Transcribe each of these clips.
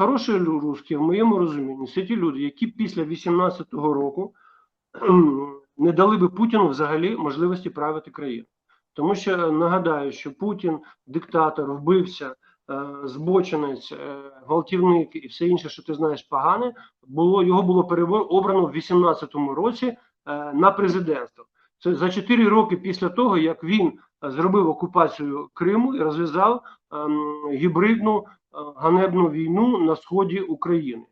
хороші русські, в моєму розумінні, це ті люди, які після 18-го року не дали би Путіну взагалі можливості правити країну. Тому що е, нагадаю, що Путін диктатор, вбивця, е, збочинець, е, гвалтівник і все інше, що ти знаєш погане, було його було обрано в 18-му році на президентство. Це за 4 роки після того, як він зробив окупацію Криму і розв'язав гібридну е, ганебну війну на сході України.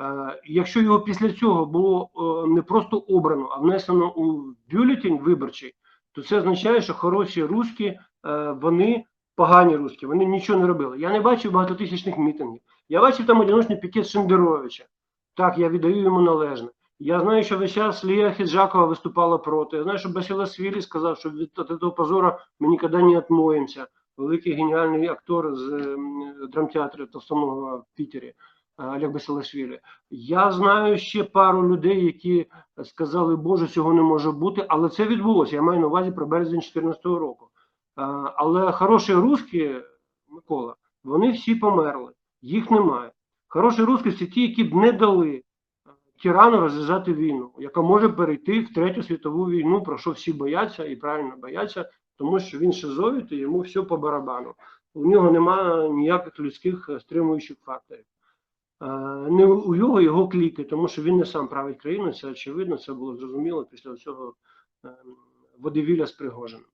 Е, Якщо його після цього було е, не просто обрано, а внесено у бюлетень виборчий, то це означає, що хороші русські, вони погані русські, вони нічого не робили. Я не бачив багатотисячних мітингів. Я бачив там одиночний пікет Шендеровича. Так, я віддаю йому належне. Я знаю, що весь час Лія Хіджакова виступала проти. Я знаю, що Басілашвілі сказав, що від цього позору ми ніколи не відмоємося. Великий геніальний актор з ем, драмтеатру Товстоногова в Пітері. е, Олег Басилашвілі. Я знаю ще пару людей, які сказали, Боже, цього не може бути, але це відбулося. Я маю на увазі про березень 2014 року. Е, Але хороші русські, Микола, вони всі померли, їх немає. Хороші русські це ті, які б не дали е, тирану розв'язати війну, яка може перейти в третю світову війну, про що всі бояться і правильно бояться, тому що він шизовіт і йому все по барабану. У нього немає ніяких людських е, стримуючих факторів. Е, Не у його його кліки, тому що він не сам править країну, це очевидно, це було зрозуміло після цього ем, водевіля з Пригожиним.